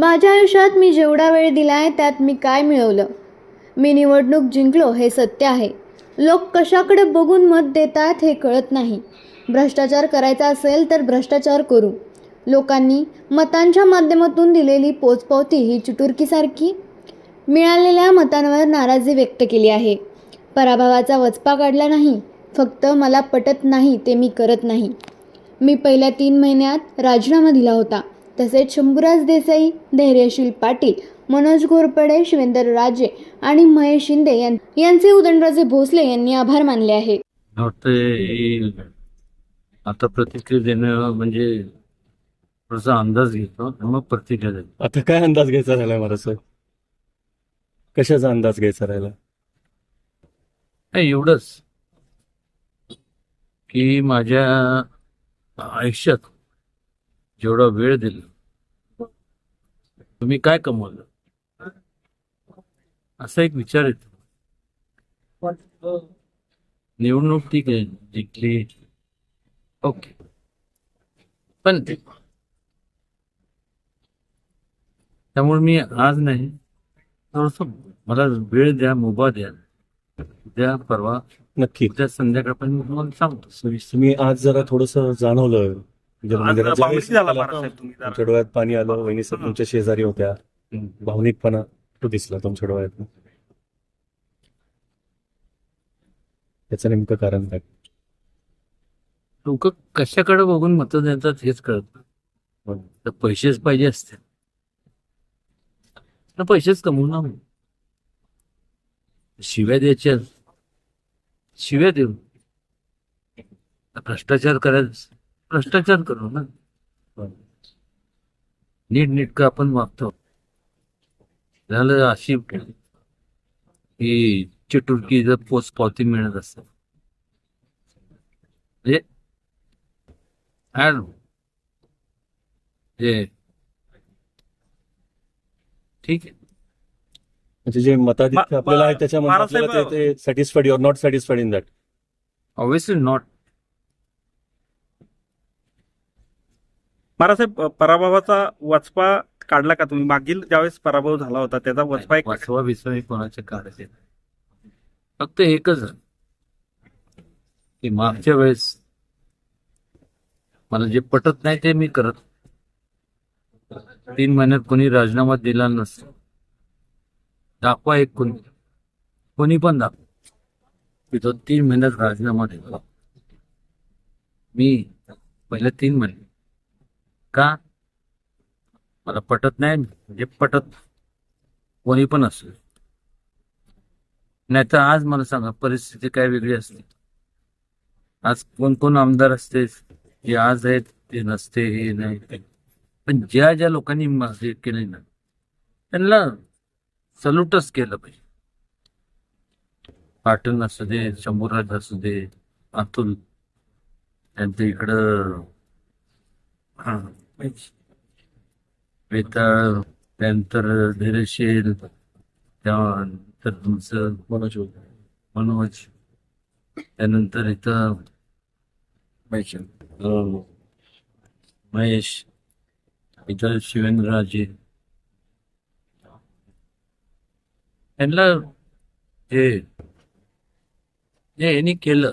माझ्या आयुष्यात मी जेवढा वेळ दिला आहे त्यात मी काय मिळवलं? मी निवडणूक जिंकलो हे सत्य आहे. लोक कशाकडे बघून मत देतात हे कळत नाही. भ्रष्टाचार करायचा असेल तर भ्रष्टाचार करू. लोकांनी मतांच्या माध्यमातून दिलेली पोचपावती ही चुटुरकीसारखी मिळालेल्या मतांवर नाराजी व्यक्त केली आहे. पराभवाचा वचपा काढला नाही. फक्त मला पटत नाही ते मी करत नाही. मी पहिल्या तीन महिन्यात राजीनामा दिला होता. तसेच शंभूराज देसाई धैर्यशील पाटील मनोज घोरपडे शिवेंद्र राजे आणि महेश शिंदे यां- यांचे उदयनराजे भोसले यांनी आभार मानले आहे आता प्रतिक्रिया देणं म्हणजे थोडासा अंदाज घेतो मग प्रतिक्रिया देतो. आता काय अंदाज घ्यायचा राहिला मला सर कशाचा अंदाज घ्यायचा राहिला? नाही एवढंच की माझ्या आयुष्यात जेवढा वेळ दिला तुम्ही काय कमवलं? असा एक विचार येतो. निवडणूक ठीक आहे जिंकली. ओके. पण त्यामुळे मी आज नाही थोडस मला वेळ द्या मुभा द्या. उद्या परवा नक्की. उद्या संध्याकाळपर्यंत तुम्हाला सांगतो. मी आज जरा थोडस जाणवलं. तुमच्या डोळ्यात पाणी आलं वहिनी सर तुमच्या शेजारी होत्या. भावनिकपणा तो दिसला तुमच्या डोळ्यात त्याचं नेमकं कारण काय? लोक कशाकडे बघून मत देतात हेच कळत. तर पैसेच पाहिजे असते. ना पैसेच कमवू ना. शिव्या द्यायच्या. शिव्या देऊ. भ्रष्टाचार करायचं. भ्रष्टाचार करू ना. नीट नीटकं आपण वागतो झालं अशी ही चिटुरकी जर पोच पावती मिळत असत म्हणजे. जे. ठीक आहे. म्हणजे जे मताधिक्य आपल्याला आहे त्याच्यामध्ये satisfied your not satisfied in that obviously not महाराजसाहेब पराभवाचा वचपा काढला का तुम्ही? मागील ज्यावेळेस पराभव झाला होता त्याचा वचपा एक वाचवा बिचवा हे कोणाचे काढायचे. फक्त एकच की मागच्या वेळेस मला जे पटत नाही ते मी करत. तीन महिन्यात कोणी राजीनामा दिला नसतो. दाखवा एक कोणी. कोणी पण दाखवा. मी तो तीन महिन्यात राजीनामा दिला. मी पहिल्या तीन महिने का? मला पटत नाही म्हणजे पटत कोणी पण असेल. नाही तर आज मला सांगा परिस्थिती काय वेगळी असते? आज कोण कोण आमदार असते? जे आज आहेत ते नसते हे नाही. पण ज्या ज्या लोकांनी हे केले ना त्यांना सल्यूटच केलं पाहिजे. पाटण असू दे शंभूराज असू दे अतुल त्यांचं इकडं हा. वेताळ त्यानंतर धैर्यशील त्यानंतर तुमचं मनोज मनोज. त्यानंतर इथं महेश. महेश. इथं शिवेंद्रराजे. यांना हे जे यांनी केलं.